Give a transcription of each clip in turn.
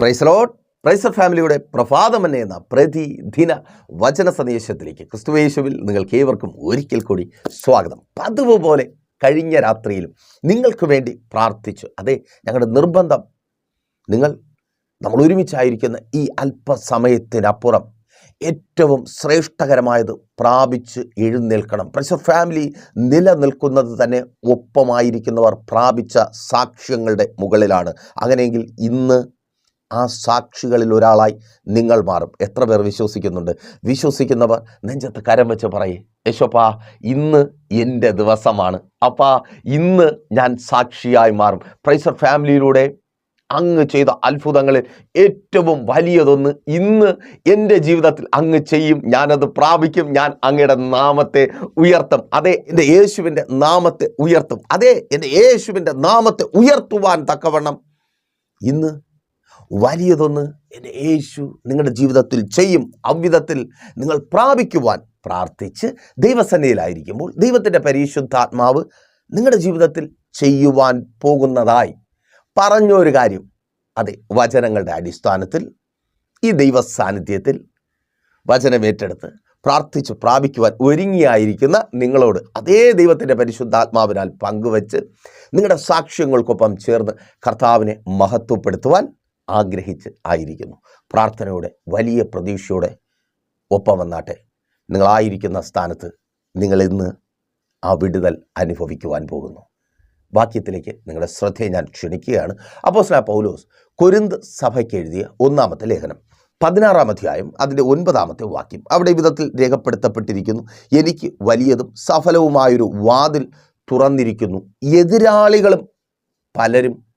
പ്രൈസലോട്ട് പ്രൈസർ ഫാമിലിയുടെ പ്രഭാതമന്നെ എന്ന പ്രതിദിന വചന സന്ദേശത്തിലേക്ക് ക്രിസ്തുവേശുവിൽ നിങ്ങൾക്ക് ഏവർക്കും ഒരിക്കൽ കൂടി സ്വാഗതം. പതിവ് പോലെ കഴിഞ്ഞ രാത്രിയിലും നിങ്ങൾക്ക് വേണ്ടി പ്രാർത്ഥിച്ചു. അതെ ഞങ്ങളുടെ നിർബന്ധം നിങ്ങൾ നമ്മൾ ഒരുമിച്ചായിരിക്കുന്ന ഈ അല്പസമയത്തിനപ്പുറം ഏറ്റവും ശ്രേഷ്ഠകരമായത് പ്രാപിച്ച് എഴുന്നേൽക്കണം. പ്രഷർ ഫാമിലി നിലനിൽക്കുന്നത് തന്നെ ഒപ്പമായിരിക്കുന്നവർ പ്രാപിച്ച സാക്ഷ്യങ്ങളുടെ മുകളിലാണ്. അങ്ങനെയെങ്കിൽ ഇന്ന് ആ സാക്ഷികളിൽ ഒരാളായി നിങ്ങൾ മാറും. എത്ര പേർ വിശ്വസിക്കുന്നുണ്ട്? വിശ്വസിക്കുന്നവർ നെഞ്ചത്ത് കരം വെച്ച് പറയേ. യശോപ്പാ ഇന്ന് എന്റെ ദിവസമാണ്. അപ്പാ ഇന്ന് ഞാൻ സാക്ഷിയായി മാറും. പ്രൈസർ ഫാമിലിയിലൂടെ അങ്ങ് ചെയ്ത അത്ഭുതങ്ങളിൽ ഏറ്റവും വലിയതൊന്ന് ഇന്ന് എന്റെ ജീവിതത്തിൽ അങ്ങ് ചെയ്യും. ഞാനത് പ്രാപിക്കും. ഞാൻ അങ്ങയുടെ നാമത്തെ ഉയർത്തും. അതേ എന്റെ യേശുവിന്റെ നാമത്തെ ഉയർത്തും. അതേ എന്റെ യേശുവിന്റെ നാമത്തെ ഉയർത്തുവാൻ തക്കവണ്ണം ഇന്ന് വലിയതൊന്ന് എന്റെ യേശു നിങ്ങളുടെ ജീവിതത്തിൽ ചെയ്യും. അவ்விധത്തിൽ നിങ്ങൾ പ്രാപിക്കുവാൻ പ്രാർത്ഥിച്ച് ദൈവസന്നയിലായിരിക്കുമ്പോൾ ദൈവത്തിന്റെ പരിശുദ്ധാത്മാവ് നിങ്ങളുടെ ജീവിതത്തിൽ ചെയ്യുവാൻ പോകുന്നതായി പറഞ്ഞൊരു കാര്യം. അതെ വചനങ്ങളുടെ അടിസ്ഥാനത്തിൽ ഈ ദൈവ സാന്നിധ്യത്തിൽ വചനമേറ്റെടുത്ത് പ്രാർത്ഥിച്ച് പ്രാപിക്കുവാൻ ഒരുങ്ങിയായിരിക്കുന്ന നിങ്ങളോട് അതേ ദൈവത്തിന്റെ പരിശുദ്ധാത്മാവിനാൽ പങ്കുവച്ച് നിങ്ങളുടെ സാക്ഷ്യങ്ങൾക്കൊപ്പം ചേർന്ന് കർത്താവിനെ മഹത്വപ്പെടുത്തുവാൻ ആഗ്രഹിച്ച് ആയിരിക്കുന്നു. പ്രാർത്ഥനയോടെ വലിയ പ്രതീക്ഷയോടെ ഒപ്പം വന്നാട്ടെ. നിങ്ങളായിരിക്കുന്ന സ്ഥാനത്ത് നിങ്ങൾ ഇന്ന് ആ വിടുതൽ അനുഭവിക്കുവാൻ പോകുന്നു. വാക്യത്തിലേക്ക് നിങ്ങളുടെ ശ്രദ്ധയെ ഞാൻ ക്ഷണിക്കുകയാണ്. അപ്പോസ്ല പൗലോസ് കൊരിന്ത് സഭയ്ക്ക് എഴുതിയ ഒന്നാമത്തെ ലേഖനം. പതിനാറാം അധ്യായം അതിന്റെ ഒൻപതാമത്തെ വാക്യം. അവിടെ വിധത്തിൽ രേഖപ്പെടുത്തപ്പെട്ടിരിക്കുന്നു എനിക്ക് വലിയതും സഫലവുമായൊരു വാതിൽ തുറന്നിരിക്കുന്നു. എതിരാളികളും പലരും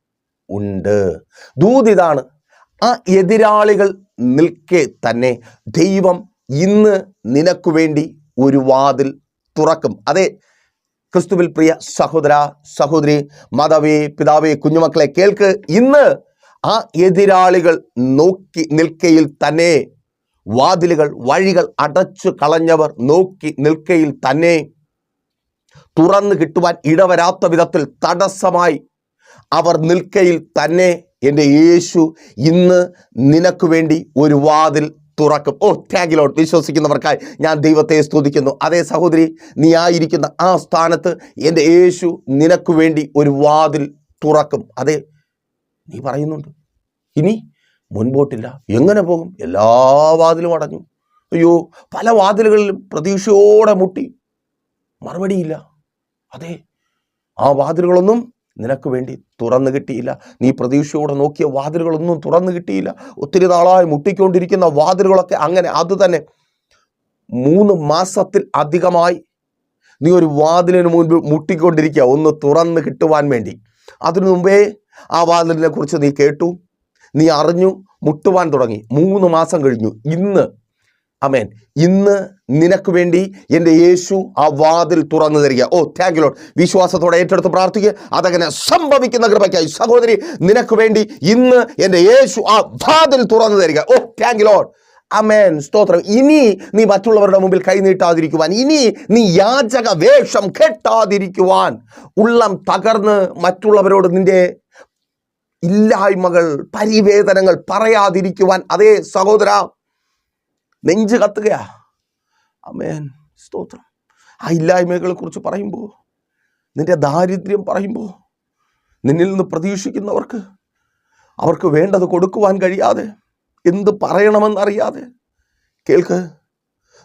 ഉണ്ട്. ദൂത് ഇതാണ്. ആ എതിരാളികൾ നിൽക്കെ തന്നെ ദൈവം ഇന്ന് നിനക്ക് വേണ്ടി ഒരു വാതിൽ തുറക്കും. അതെ ക്രിസ്തുവിൽ പ്രിയ സഹോദര സഹോദരി മാതാവേ പിതാവേ കുഞ്ഞുമക്കളെ കേൾക്ക്. ഇന്ന് ആ എതിരാളികൾ നോക്കി നിൽക്കയിൽ തന്നെ വാതിലുകൾ വഴികൾ അടച്ചു കളഞ്ഞവർ നോക്കി നിൽക്കയിൽ തന്നെ തുറന്നു കിട്ടുവാൻ ഇടവരാത്ത വിധത്തിൽ തടസ്സമായി അവർ നിൽക്കയിൽ തന്നെ എന്റെ യേശു ഇന്ന് നിനക്ക് വേണ്ടി ഒരു വാതിൽ തുറക്കും. ഓ ടാഗിലോട്ട് വിശ്വസിക്കുന്നവർക്കായി ഞാൻ ദൈവത്തെ സ്തുതിക്കുന്നു. അതേ സഹോദരി നീ ആയിരിക്കുന്ന ആ സ്ഥാനത്ത് എന്റെ യേശു നിനക്ക് വേണ്ടി ഒരു വാതിൽ തുറക്കും. അതെ നീ പറയുന്നുണ്ട്. ഇനി മുൻപോട്ടില്ല. എങ്ങനെ പോകും? എല്ലാ വാതിലും അടഞ്ഞു. അയ്യോ പല വാതിലുകളിലും പ്രതീക്ഷയോടെ മുട്ടി. മറുപടിയില്ല. അതെ ആ വാതിലുകളൊന്നും നിനക്ക് വേണ്ടി തുറന്നു കിട്ടിയില്ല. നീ പ്രതീക്ഷയോടെ നോക്കിയ വാതിലുകളൊന്നും തുറന്നു കിട്ടിയില്ല. ഒത്തിരി നാളായി മുട്ടിക്കൊണ്ടിരിക്കുന്ന വാതിലുകളൊക്കെ അങ്ങനെ അത് തന്നെ മൂന്ന് മാസത്തിൽ അധികമായി നീ ഒരു വാതിലിന് മുൻപ് മുട്ടിക്കൊണ്ടിരിക്കുക. ഒന്ന് തുറന്ന് കിട്ടുവാൻ വേണ്ടി. അതിനു മുമ്പേ ആ വാതിലിനെ കുറിച്ച് നീ കേട്ടു. നീ അറിഞ്ഞു. മുട്ടുവാൻ തുടങ്ങി. മൂന്ന് മാസം കഴിഞ്ഞു. ഇന്ന് അമേൻ ഇന്ന് നിനക്ക് വേണ്ടി എന്റെ യേശു ആ വാതിൽ തുറന്നു തരിക. ഓ താങ്ക് ലോഡ് വിശ്വാസത്തോടെ ഏറ്റെടുത്ത് പ്രാർത്ഥിക്കുക അതങ്ങനെ സംഭവിക്കുന്ന കൃപയ്ക്കായി. സഹോദരി നിനക്ക് വേണ്ടി ഇന്ന് എന്റെ യേശു ആ വാതിൽ തുറന്നു തരിക. ഓ താങ്ക് ലോഡ് അമേൻ സ്തോത്രം. ഇനി നീ മറ്റുള്ളവരുടെ മുമ്പിൽ കൈനീട്ടാതിരിക്കുവാൻ ഇനി നീ യാചക വേഷം കെട്ടാതിരിക്കുവാൻ ഉള്ളം തകർന്ന് മറ്റുള്ളവരോട് നിന്റെ ഇല്ലായ്മകൾ പരിവേദനങ്ങൾ പറയാതിരിക്കുവാൻ. അതേ സഹോദര നെഞ്ച് കത്തുകയാ. അമേൻ സ്തോത്രം. ആ ഇല്ലായ്മകളെ കുറിച്ച് പറയുമ്പോൾ നിന്റെ ദാരിദ്ര്യം പറയുമ്പോൾ നിന്നിൽ നിന്ന് പ്രതീക്ഷിക്കുന്നവർക്ക് അവർക്ക് വേണ്ടത് കൊടുക്കുവാൻ കഴിയാതെ എന്ത് പറയണമെന്നറിയാതെ കേൾക്ക്.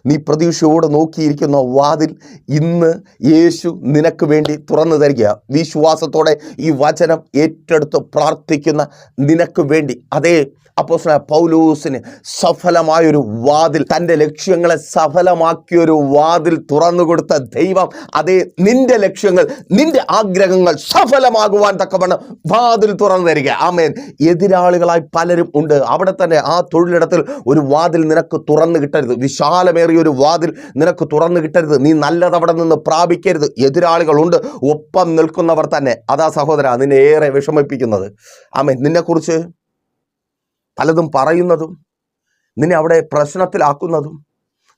നീ പ്രതീക്ഷയോടെ നോക്കിയിരിക്കുന്ന വാതിൽ ഇന്ന് യേശു നിനക്ക് വേണ്ടി തുറന്നു തരിക വിശ്വാസത്തോടെ ഈ വചനം ഏറ്റെടുത്ത് പ്രാർത്ഥിക്കുന്ന നിനക്ക് വേണ്ടി. അതേ അപ്പോസ്തല പൗലൂസിന് സഫലമായൊരു വാതിൽ തന്റെ ലക്ഷ്യങ്ങളെ സഫലമാക്കിയൊരു വാതിൽ തുറന്നു കൊടുത്ത ദൈവം അതേ നിന്റെ ലക്ഷ്യങ്ങൾ നിന്റെ ആഗ്രഹങ്ങൾ സഫലമാകുവാൻ തക്കവണ്ണം വാതിൽ തുറന്നു തരിക. ആമേൻ. എതിരാളികളായി പലരും ഉണ്ട്. അവിടെ തന്നെ ആ തൊഴിലിടത്തിൽ ഒരു വാതിൽ നിനക്ക് തുറന്നു കിട്ടരുത്. വിശാലമേറിയ ഒരു വാതിൽ നിനക്ക് തുറന്നു കിട്ടരുത്. നീ നല്ലത് അവിടെ നിന്ന് പ്രാപിക്കരുത്. എതിരാളികളുണ്ട്. ഒപ്പം നിൽക്കുന്നവർ തന്നെ. അതാ സഹോദര നിന്നെ ഏറെ വിഷമിപ്പിക്കുന്നത്. ആമേൻ. നിന്നെക്കുറിച്ച് പലതും പറയുന്നതും നിന്നെ അവിടെ പ്രശ്നത്തിലാക്കുന്നതും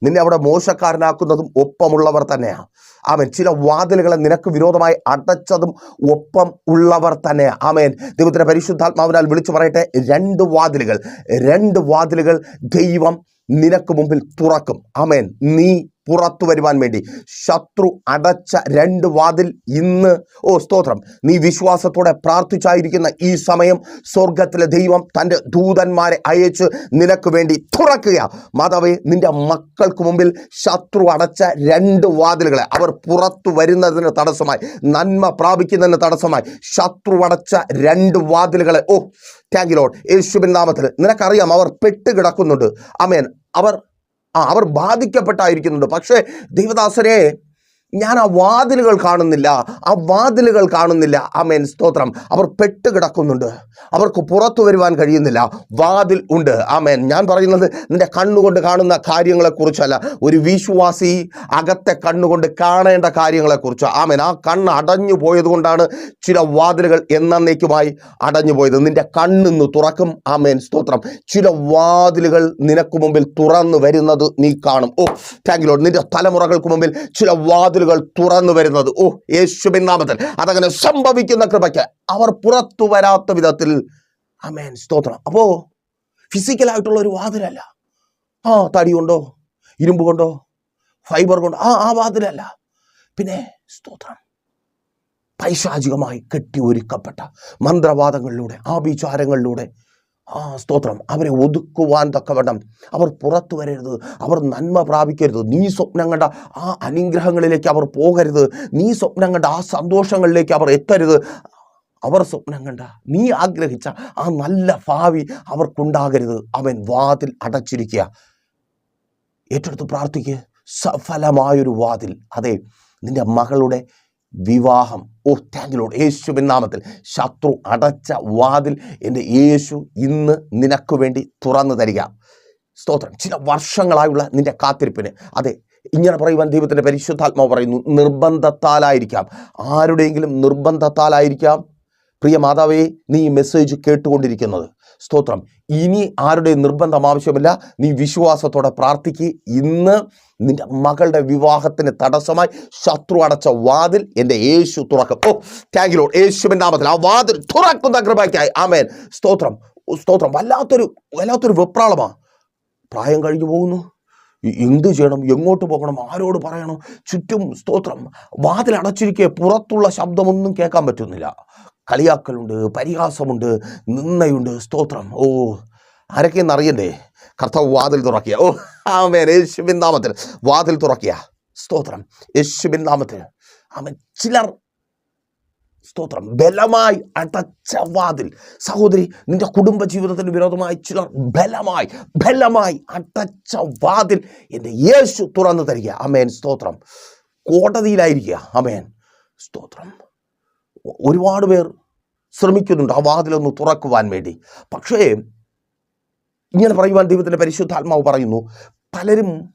നിന്നെ അവിടെ മോശക്കാരനാക്കുന്നതും ഒപ്പമുള്ളവർ തന്നെയാണ് ആമേൻ. ചില വാതിലുകളെ നിനക്ക് വിരോധമായി അടച്ചതും ഒപ്പം ഉള്ളവർ തന്നെ ആമേൻ. ദൈവത്തിന്റെ പരിശുദ്ധാത്മാവിനാൽ വിളിച്ചു പറയട്ടെ രണ്ട് വാതിലുകൾ രണ്ട് വാതിലുകൾ ദൈവം നിനക്ക് മുമ്പിൽ തുറക്കും. ആമേൻ. നീ പുറത്തു വരുവാൻ വേണ്ടി. ശത്രു അടച്ച രണ്ട് വാതിൽ ഇന്ന്. ഓ സ്തോത്രം. നീ വിശ്വാസത്തോടെ പ്രാർത്ഥിച്ചായിരിക്കുന്ന ഈ സമയം സ്വർഗത്തിലെ ദൈവം തന്റെ ദൂതന്മാരെ അയച്ച് നിനക്ക് വേണ്ടി തുറക്കുക മാതാവേ നിന്റെ മക്കൾക്ക് മുമ്പിൽ ശത്രു അടച്ച രണ്ട് വാതിലുകളെ അവർ പുറത്തു വരുന്നതിന് തടസ്സമായി നന്മ പ്രാപിക്കുന്നതിന് തടസ്സമായി ശത്രു അടച്ച രണ്ട് വാതിലുകളെ. ഓ താങ്ക് യു ലോഡ് യേശുബിൻ നാമത്തിൽ നിനക്കറിയാം അവർ പെട്ടുകിടക്കുന്നുണ്ട്. അമേൻ അവർ അവർ ബാധിക്കപ്പെട്ടായിരിക്കുന്നുണ്ട്. പക്ഷേ ദൈവദാസനെ ഞാൻ ആ വാതിലുകൾ കാണുന്നില്ല ആ വാതിലുകൾ കാണുന്നില്ല. ആമേൻ. സ്തോത്രം. അവർ പെട്ടുകിടക്കുന്നുണ്ട്. അവർക്ക് പുറത്തു വരുവാൻ കഴിയുന്നില്ല. വാതിൽ ഉണ്ട്. ആമേൻ. ഞാൻ പറയുന്നത് നിന്റെ കണ്ണുകൊണ്ട് കാണുന്ന കാര്യങ്ങളെക്കുറിച്ചല്ല. ഒരു വിശ്വാസി അകത്തെ കണ്ണുകൊണ്ട് കാണേണ്ട കാര്യങ്ങളെക്കുറിച്ച്. ആമേൻ. ആ കണ്ണ് അടഞ്ഞു പോയതുകൊണ്ടാണ് ചില വാതിലുകൾ എന്നേക്കുമായി അടഞ്ഞു പോയത്. നിന്റെ കണ്ണിന്ന് തുറക്കും. ആമേൻ. സ്തോത്രം. ചില വാതിലുകൾ നിനക്ക് മുമ്പിൽ തുറന്നു വരുന്നത് നീ കാണും. ഓ താങ്ക് നിന്റെ തലമുറകൾക്ക് മുമ്പിൽ ചില വാതിലുകൾ തുറന്നു വരുന്നത്. ഓ യേശുബിൻ നാമത്തിൽ. അതങ്ങനെ സംഭവിക്കുന്ന കൃപയ്ക്ക് അവർ പുറത്തു വരാത്ത വിധത്തിൽ അമേൻ സ്തോത്രം. അപ്പോ ഫിസിക്കലായിട്ടുള്ള ഒരു വാതിലല്ല. ആ തടി കൊണ്ടോ ഇരുമ്പ് കൊണ്ടോ ഫൈബർ കൊണ്ടോ ആ ആ വാതിലല്ല. പിന്നെ സ്തോത്രം. പൈശാചികമായി കെട്ടി ഒരുക്കപ്പെട്ട മന്ത്രവാദങ്ങളിലൂടെ ആഭിചാരങ്ങളിലൂടെ ആ സ്തോത്രം. അവരെ ഒതുക്കുവാൻ തക്കവണ്ണം അവർ പുറത്തു വരരുത്. അവർ നന്മ പ്രാപിക്കരുത്. നീ സ്വപ്നം കണ്ട ആ അനുഗ്രഹങ്ങളിലേക്ക് അവർ പോകരുത്. നീ സ്വപ്നം കണ്ട ആ സന്തോഷങ്ങളിലേക്ക് അവർ എത്തരുത്. അവർ സ്വപ്നം കണ്ട നീ ആഗ്രഹിച്ച ആ നല്ല ഭാവി അവർക്കുണ്ടാകരുത്. അവൻ വാതിൽ അടച്ചിരിക്കുക. ഏറ്റെടുത്ത് പ്രാർത്ഥിക്കുക സഫലമായൊരു വാതിൽ. അതെ നിന്റെ മകളുടെ വിവാഹം. ഓ താങ്കിലോട് യേശുവിൻ നാമത്തിൽ ശത്രു അടച്ച വാതിൽ എന്റെ യേശു ഇന്ന് നിനക്ക് വേണ്ടി തുറന്നു തരിക. സ്തോത്രം. ചില വർഷങ്ങളായുള്ള നിന്റെ കാത്തിരിപ്പിന്. അതെ ഇങ്ങനെ പറയുവാൻ ദൈവത്തിന്റെ പരിശുദ്ധാത്മാവ് പറയുന്നു നിർബന്ധത്താലായിരിക്കാം. ആരുടെയെങ്കിലും നിർബന്ധത്താലായിരിക്കാം. പ്രിയ മാതാവേ നീ ഈ മെസ്സേജ് കേട്ടുകൊണ്ടിരിക്കുന്നത്. സ്തോത്രം. ഇനി ആരുടെ നിർബന്ധം ആവശ്യമില്ല. നീ വിശ്വാസത്തോടെ പ്രാർത്ഥിക്ക്. ഇന്ന് നിന്റെ മകളുടെ വിവാഹത്തിന് തടസ്സമായി ശത്രു അടച്ച വാതിൽ എന്റെ യേശു തുറക്കും. ഓ താങ്ക് യു യേശുവിന്റെ നാമത്തിൽ ആ വാതിൽ തുറക്കുന്ന കൃപയ്ക്കായി. ആമേൻ. സ്തോത്രം. സ്തോത്രം. വല്ലാത്തൊരു വല്ലാത്തൊരു വെപ്രാളമാണ് പ്രായം കഴിഞ്ഞു പോകുന്നു. എന്ത് ചെയ്യണം? എങ്ങോട്ട് പോകണം? ആരോട് പറയണം? ചുറ്റും സ്തോത്രം. വാതിൽ അടച്ചിരിക്കെ പുറത്തുള്ള ശബ്ദമൊന്നും കേൾക്കാൻ പറ്റുന്നില്ല. കളിയാക്കലുണ്ട് പരിഹാസമുണ്ട് നിന്നയുണ്ട് സ്തോത്രം. ഓ ആരൊക്കെയെന്ന് അറിയണ്ടേ? കർത്താവ് വാതിൽ തുറക്കിയ. ഓ ആമേൻ. യേശുവിൻ നാമത്തിൽ വാതിൽ തുറക്കിയ. സ്തോത്രം. യേശുവിൻ നാമത്തിൽ. അവൻ ചിലർ സ്തോത്രം. ബലമായി അടച്ച വാതിൽ. സഹോദരി നിന്റെ കുടുംബ ജീവിതത്തിന് വിരോധമായി ചിലർ ബലമായി ബലമായി അടച്ച വാതിൽ എന്റെ യേശു തുറന്നു തരിക. അമേൻ സ്തോത്രം. കോടതിയിലായിരിക്കുക. അമേൻ സ്തോത്രം. ഒരുപാട് പേർ ശ്രമിക്കുന്നുണ്ട് ആ വാതിലൊന്ന് തുറക്കുവാൻ വേണ്ടി. പക്ഷേ ഇങ്ങനെ പറയുവാൻ ദൈവത്തിന്റെ പരിശുദ്ധാത്മാവ് പറയുന്നു പലരും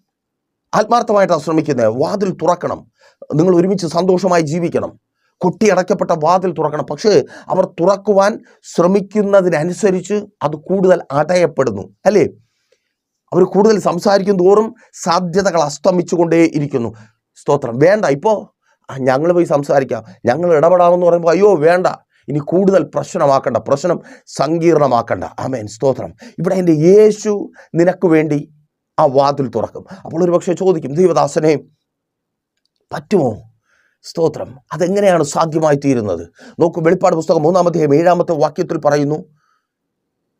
ആത്മാർത്ഥമായിട്ടാണ് ശ്രമിക്കുന്നത്. വാതിൽ തുറക്കണം. നിങ്ങൾ ഒരുമിച്ച് സന്തോഷമായി ജീവിക്കണം. കൊട്ടിയടക്കപ്പെട്ട വാതിൽ തുറക്കണം. പക്ഷേ അവർ തുറക്കുവാൻ ശ്രമിക്കുന്നതിനനുസരിച്ച് അത് കൂടുതൽ അടയപ്പെടുന്നു. അല്ലേ? അവർ കൂടുതൽ സംസാരിക്കും തോറും സാധ്യതകൾ അസ്തമിച്ചുകൊണ്ടേ ഇരിക്കുന്നു സ്തോത്രം. വേണ്ട ഇപ്പോൾ ഞങ്ങൾ പോയി സംസാരിക്കാം. ഞങ്ങൾ ഇടപെടാമെന്ന് പറയുമ്പോൾ അയ്യോ വേണ്ട. ഇനി കൂടുതൽ പ്രശ്നമാക്കണ്ട. പ്രശ്നം സങ്കീർണമാക്കണ്ട. ആമേൻ. സ്തോത്രം. ഇവിടെ എന്റെ യേശു നിനക്ക് വേണ്ടി ആ വാതിൽ തുറക്കും. അപ്പോൾ ഒരു പക്ഷേ ചോദിക്കും ദൈവദാസനെ പറ്റുമോ? സ്തോത്രം. അതെങ്ങനെയാണ് സാധ്യമായി തീരുന്നത് നോക്കൂ വെളിപ്പാട് പുസ്തകം മൂന്നാമത്തെ ഏഴാമത്തെ വാക്യത്തിൽ പറയുന്നു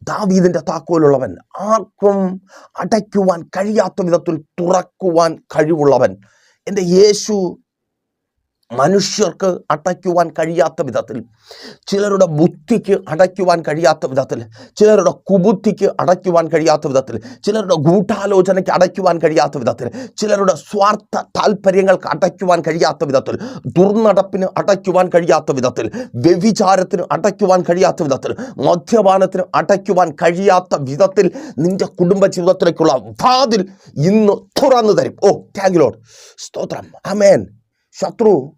ദാവീദിന്റെ താക്കോലുള്ളവൻ ആർക്കും അടയ്ക്കുവാൻ കഴിയാത്ത വിധത്തിൽ തുറക്കുവാൻ കഴിവുള്ളവൻ. എന്റെ യേശു മനുഷ്യർക്ക് അടയ്ക്കുവാൻ കഴിയാത്ത വിധത്തിൽ ചിലരുടെ ബുദ്ധിക്ക് അടയ്ക്കുവാൻ കഴിയാത്ത വിധത്തിൽ ചിലരുടെ കുബുദ്ധിക്ക് അടയ്ക്കുവാൻ കഴിയാത്ത വിധത്തിൽ ചിലരുടെ ഗൂഢാലോചനയ്ക്ക് അടയ്ക്കുവാൻ കഴിയാത്ത വിധത്തിൽ ചിലരുടെ സ്വാർത്ഥ താല്പര്യങ്ങൾക്ക് അടയ്ക്കുവാൻ കഴിയാത്ത വിധത്തിൽ ദുർനടപ്പിന് അടയ്ക്കുവാൻ കഴിയാത്ത വിധത്തിൽ വ്യഭിചാരത്തിന് അടയ്ക്കുവാൻ കഴിയാത്ത വിധത്തിൽ മദ്യപാനത്തിന് അടയ്ക്കുവാൻ കഴിയാത്ത വിധത്തിൽ നിന്റെ കുടുംബ ജീവിതത്തിലേക്കുള്ള വാതിൽ ഇന്ന് തുറന്നു തരും. ഓ താങ്ക് ലോഡ് സ്തോത്രം. അമേൻ ശത്രു